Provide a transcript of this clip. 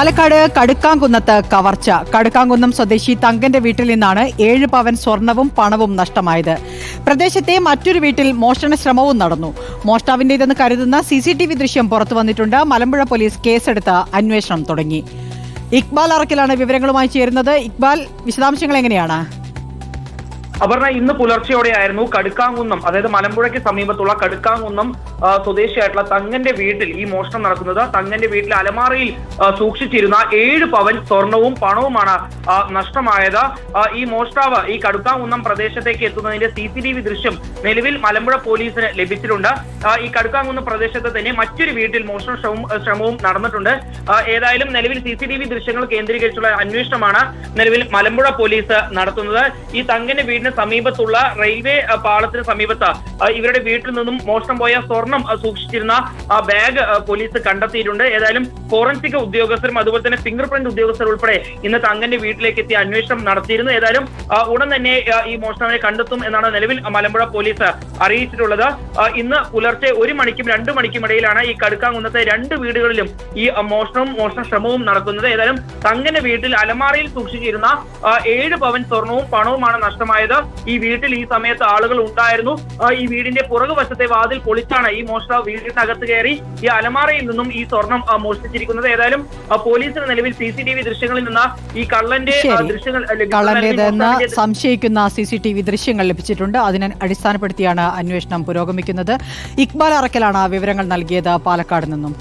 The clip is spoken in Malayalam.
പാലക്കാട് കടുക്കാംകുന്നത്ത് കവർച്ച. കടുക്കാംകുന്നം സ്വദേശി തങ്കന്റെ വീട്ടിൽ നിന്നാണ് ഏഴ് പവൻ സ്വർണവും പണവും നഷ്ടമായത്. പ്രദേശത്തെ മറ്റൊരു വീട്ടിൽ മോഷണ ശ്രമവും നടന്നു മോഷ്ടാവിന്റേതെന്ന് കരുതുന്ന സി സി ടി വി ദൃശ്യം പുറത്തു വന്നിട്ടുണ്ട്. മലമ്പുഴ പോലീസ് കേസെടുത്ത് അന്വേഷണം തുടങ്ങി. ഇക്ബാൽ അറക്കലാണ് വിവരങ്ങളുമായി ചേരുന്നത്. ഇക്ബാൽ വിശദാംശങ്ങൾ എങ്ങനെയാണ്? അപർണ ഇന്ന് പുലർച്ചെയോടെയായിരുന്നു കടുക്കാങ്കുന്നം അതായത് മലമ്പുഴയ്ക്ക് സമീപത്തുള്ള കടുക്കാങ്കുന്നം സ്വദേശിയായിട്ടുള്ള തങ്ങന്റെ വീട്ടിൽ ഈ മോഷണം നടക്കുന്നത്. തങ്ങന്റെ വീട്ടിലെ അലമാറയിൽ സൂക്ഷിച്ചിരുന്ന ഏഴ് പവൻ സ്വർണവും പണവുമാണ് നഷ്ടമായത്. ഈ മോഷ്ടാവ് ഈ കടുക്കാങ്കുന്നം പ്രദേശത്തേക്ക് എത്തുന്നതിന്റെ സി സി ടി വി ദൃശ്യം നിലവിൽ മലമ്പുഴ പോലീസിന് ലഭിച്ചിട്ടുണ്ട്. ഈ കടുക്കാങ്കുന്നം പ്രദേശത്ത് തന്നെ മറ്റൊരു വീട്ടിൽ മോഷണ ശ്രമവും നടന്നിട്ടുണ്ട്. ഏതായാലും നിലവിൽ സി സി ടി വി ദൃശ്യങ്ങൾ കേന്ദ്രീകരിച്ചുള്ള അന്വേഷണമാണ് നിലവിൽ മലമ്പുഴ പോലീസ് നടത്തുന്നത്. ഈ തങ്ങന്റെ വീടിന് സമീപത്തുള്ള റെയിൽവേ പാളത്തിന് സമീപത്ത് ഇവരുടെ വീട്ടിൽ നിന്നും മോഷണം പോയ സ്വർണം സൂക്ഷിച്ചിരുന്ന ബാഗ് പോലീസ് കണ്ടെത്തിയിട്ടുണ്ട്. ഏതായാലും ഫോറൻസിക് ഉദ്യോഗസ്ഥരും അതുപോലെ തന്നെ ഫിംഗർ പ്രിന്റ് ഉദ്യോഗസ്ഥർ ഉൾപ്പെടെ ഇന്ന് തങ്കന്റെ വീട്ടിലേക്ക് എത്തി അന്വേഷണം നടത്തിയിരുന്നു. ഏതായാലും ഉടൻ തന്നെ ഈ മോഷണങ്ങളെ കണ്ടെത്തും എന്നാണ് നിലവിൽ മലമ്പുഴ പോലീസ് അറിയിച്ചിട്ടുള്ളത്. ഇന്ന് പുലർച്ചെ ഒരു മണിക്കും രണ്ടു മണിക്കും ഇടയിലാണ് ഈ കടുക്കാങ്കുന്നത്തെ രണ്ട് വീടുകളിലും ഈ മോഷണവും മോഷണ ശ്രമവും നടക്കുന്നത്. ഏതായാലും തങ്കന്റെ വീട്ടിൽ അലമാറയിൽ സൂക്ഷിച്ചിരുന്ന ഏഴ് പവൻ സ്വർണവും പണവുമാണ് നഷ്ടമായത്. ഈ വീട്ടിൽ ഈ സമയത്ത് ആളുകൾ ഉണ്ടായിരുന്നു. ഈ വീടിന്റെ പുറകു വശത്തെ വാതിൽ പൊളിച്ചാണ് ഈ മോഷ്ടാവ് വീടിനകത്ത് കയറി ഈ അലമാറയിൽ നിന്നും ഈ സ്വർണം മോഷ്ടിച്ചിരിക്കുന്നത്. ഏതായാലും പോലീസിന് നിലവിൽ സി സി ടി വി ദൃശ്യങ്ങളിൽ നിന്ന് ഈ കള്ളന്റെ ദൃശ്യങ്ങൾ. കള്ളന്റേതെന്ന് സംശയിക്കുന്ന സി സി ടി വി ദൃശ്യങ്ങൾ ലഭിച്ചിട്ടുണ്ട്. അതിനെ അടിസ്ഥാനപ്പെടുത്തിയാണ് അന്വേഷണം പുരോഗമിക്കുന്നത്. ഇക്ബാൽ അറക്കലാണ് വിവരങ്ങൾ നൽകിയത് പാലക്കാട് നിന്നും.